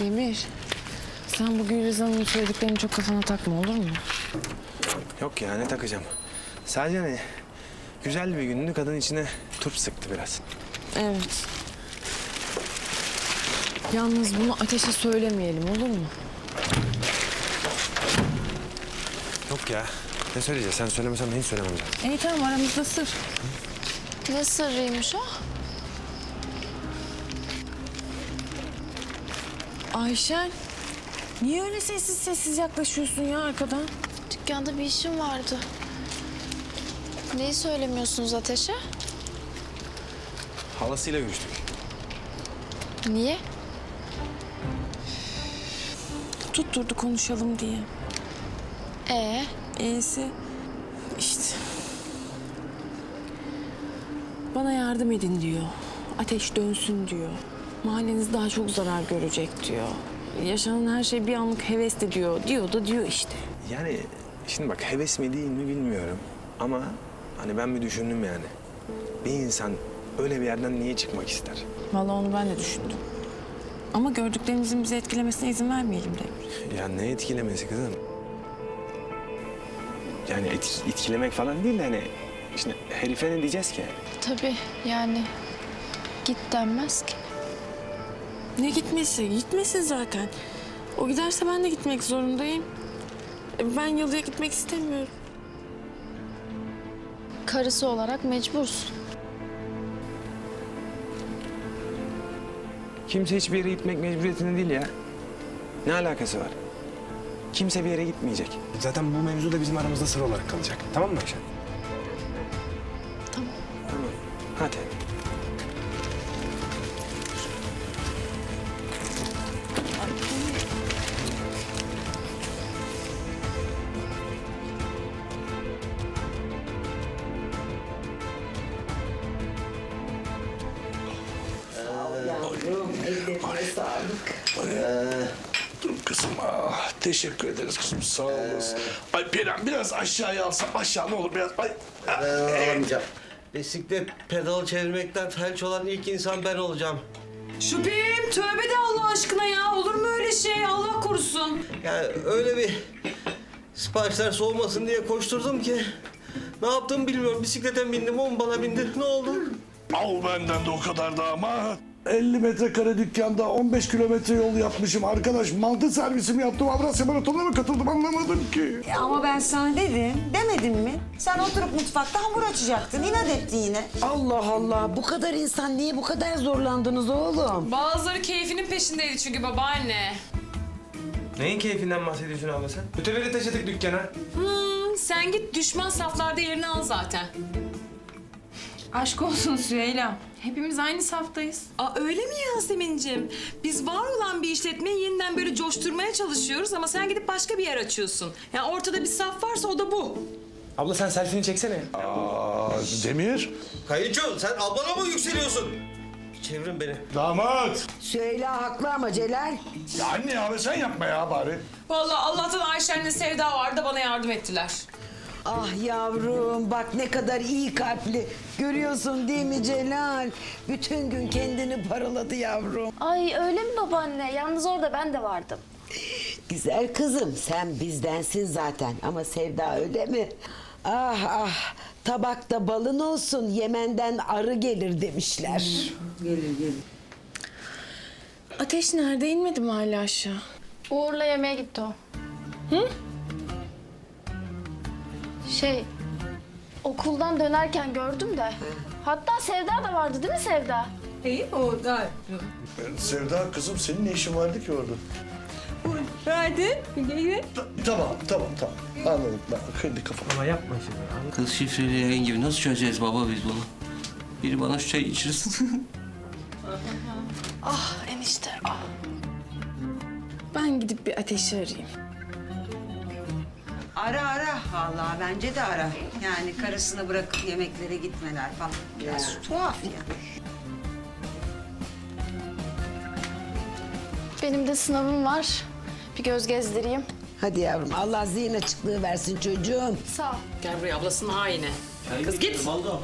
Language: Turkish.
Demir, sen bu Gülriz Hanım'ın söylediklerini çok kafana takma olur mu? Yok ya ne takacağım. Sadece hani güzel bir gündü kadın içine turp sıktı biraz. Evet. Yalnız bunu ateşe söylemeyelim olur mu? Yok ya. Ne söyleyeceğiz? Sen söylemesen ben hiç söylemem zaten. İyi tamam aramızda sır. Ne sırrıymış o? Ayşen, niye öyle sessiz sessiz yaklaşıyorsun ya arkadan? Dükkanda bir işim vardı. Neyi söylemiyorsunuz Ateş'e? Halasıyla görüştük. Niye? Tutturdu konuşalım diye. Ee, İyisi işte. Bana yardım edin diyor. Ateş dönsün diyor. Mahalleniz daha çok zarar görecek diyor. Yaşanan her şey bir anlık hevesli diyor. Diyor da diyor işte. Yani şimdi bak heves mi değil mi bilmiyorum. Ama hani ben bir düşündüm yani. Bir insan öyle bir yerden niye çıkmak ister? Vallahi onu ben de düşündüm. Ama gördüklerimizin bizi etkilemesine izin vermeyelim Demir. Ya ne etkilemesi kızım? Yani et- etkilemek falan değil de hani... Şimdi herife ne diyeceğiz ki? tabii yani git denmez ki. Ne gitmesi? Gitmesin zaten. O giderse ben de gitmek zorundayım. E, Ben yalıya gitmek istemiyorum. Karısı olarak mecbursun. Kimse hiçbir yere gitmek mecburiyetinde değil ya. Ne alakası var? Kimse bir yere gitmeyecek. Zaten bu mevzu da bizim aramızda sır olarak kalacak. Tamam mı Ayşe? Tamam. Tamam. Hadi. Dur kızım. Ah, teşekkür ederiz kızım. Sağ olasın. Ay Perihan biraz aşağıya alsam. Aşağı ne olur biraz. Ay. ah, Ben alamayacağım. Bisiklet pedalı çevirmekten felç olan ilk insan ben olacağım. Şüphem tövbe de Allah aşkına ya. Olur mu öyle şey? Allah korusun. Yani öyle bir siparişler soğumasın diye koşturdum ki. Ne yaptım bilmiyorum. Bisiklete bindim, o mu bana bindi. Ne oldu? Al benden de o kadar da ama. 50 metrekare dükkanda 15 kilometre yol yapmışım. Arkadaş mantı servisi mi yaptım? Avrasya Maratonu'na mı katıldım anlamadım ki. Ama ben sana dedim. Demedim mi? Sen oturup mutfakta hamur açacaktın. İnat ettin yine. Allah Allah bu kadar insan niye bu kadar zorlandınız oğlum? Bazıları keyfinin peşindeydi çünkü babaanne. Neyin keyfinden bahsediyorsun abla sen? Öteberi taşıdık dükkana. Hmm, sen git düşman saflarda yerini al zaten. Aşk olsun Süheyla. Hepimiz aynı saftayız. Aa öyle mi Yasemin'cim? Biz var olan bir işletmeyi yeniden böyle coşturmaya çalışıyoruz ama sen gidip başka bir yer açıyorsun. Yani ortada bir saf varsa o da bu. Abla sen selfie'ni çeksene. Aa, Demir. Kayınço sen ablana mı yükseliyorsun? Çevirin beni. Damat. Süheyla haklı ama Celal. Ya anne ya sen yapma ya bari. Vallahi Allah'tan Ayşen'le Sevda vardı bana yardım ettiler. Ah yavrum bak ne kadar iyi kalpli. Görüyorsun değil mi Celal? Bütün gün kendini paraladı yavrum. Ay öyle mi babaanne? Yalnız orada ben de vardım. Güzel kızım sen bizdensin zaten ama Sevda öyle mi? Ah ah tabakta balın olsun Yemen'den arı gelir demişler. Ateş nerede? İnmedi mi hala aşağı? Uğur'la yemeğe gitti o. Hı? Şey, okuldan dönerken gördüm de. Hatta Sevda da vardı değil mi Sevda? İyi o da. Sevda kızım senin ne işin vardı ki orada? Hadi. Gel. Tamam tamam tamam. Anladım ben kırdı kafamı. Ama yapma şimdi. Kız şifreli yayın gibi nasıl çözeceğiz baba biz bunu? Biri bana şu çayı içirsin. Ah enişte, ah. Ben gidip bir ateşi arayayım. Ara ara vallahi bence de ara. Yani karısını bırakıp yemeklere gitmeler falan. Biraz tuhaf ya. Benim de sınavım var. Bir göz gezdireyim. Hadi yavrum Allah zihin açıklığı versin çocuğum. Sağ ol. Gel buraya ablasının haini. Kız git. Baldo.